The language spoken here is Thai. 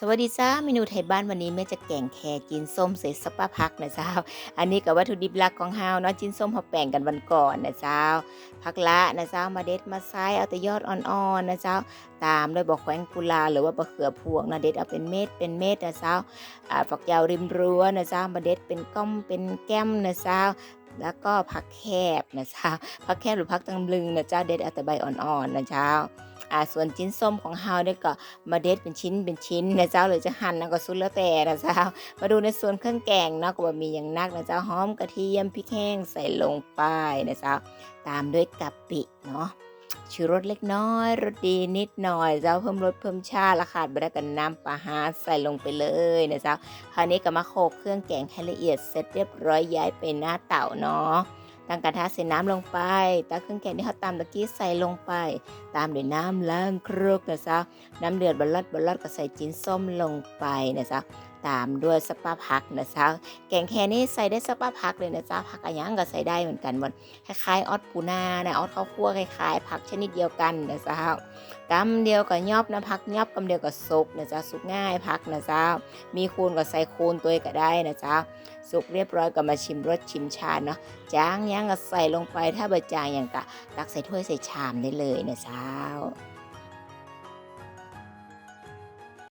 สวัสดีจ้าเมนูไทยบ้านวันนี้แม่จะแกงแคจีนส้มใส่สปาพักนะเจ้า อันนี้กับวัตถุดิบหลักของเฮาเนาะจีนส้มเฮาแป้งกันวันก่อนนะเจ้าผักละนะเจ้ามาเด็ดมาไซเอาแต่ยอดอ่อนๆนะเจ้า ตามด้วยบอกแขวงกุลาหรือว่าบะเขือพวงนะเด็ดเอาเป็นเม็ดเป็นเม็ดนะเจ้าอ่าฝักยาวริมรั้วนะเจ้ามาเด็ดเป็นก้อมเป็นแก้มนะเจ้าแล้วก็ผักแคบนะเจ้าผักแคบหรือผักตังลึงนะเจ้าเด็ดเอาแต่ใบอ่อนๆนะเจ้า อ่าส่วนจิ้นส้มของเฮาเนี่ยก็มาเด็ดเป็นชิ้นเป็นชิ้นนะเจ้าหรือจะหั่นนะก็สุดแล้วแต่นะเจ้ามาดูในส่วนเครื่องแกงเนาะก็บมีอย่างนักนะเจ้าหอมกระเทียมพริกแห้งใส่ลงไปนะเจ้าตามด้วยกะปิเนาะชูรสเล็กน้อยรสดีนิดหน่อยเจ้าเพิ่มรสเพิ่มชาติละขาดไปได้กันน้ำปลาฮาใส่ลงไปเลยนะเจ้าคราวนี้ก็มาโขลกเครื่องแกงให้ละเอียดเสร็จเรียบร้อยย้ายไปหน้าเต่าเนาะ ตั้งกระทะใส่น้ำลงไปตักเครื่องแกงที่เขาตำตะกี้ใส่ลงไป ตามด้วยน้ำล้างครกนะจ๊ะน้ำเดือดบลอดบลอดก็ใส่จิ้นส้มลงไปนะจ๊ะตามด้วยสปาผักนะจ๊ะแกงแค่นี้ใส่ได้สปาผักเลยนะจ๊ะผักอะยังก็ใส่ได้เหมือนกันหมดคล้ายๆออดปูนานะออดข้าวคั่วคล้ายๆผักชนิดเดียวกันนะจ๊ะกำเดียวก็ยอบนะผักยอบกำเดียวก็สุกนะจ๊ะสุกง่ายผักนะจ๊ะมีคูณก็ใส่คูณตัวก็ได้นะจ๊ะสุกเรียบร้อยก็มาชิมรสชิมชาเนาะจางยังก็ใส่ลงไปถ้าบะจางอย่างกะตักใส่ถ้วยใส่ชามได้เลยนะเจ้า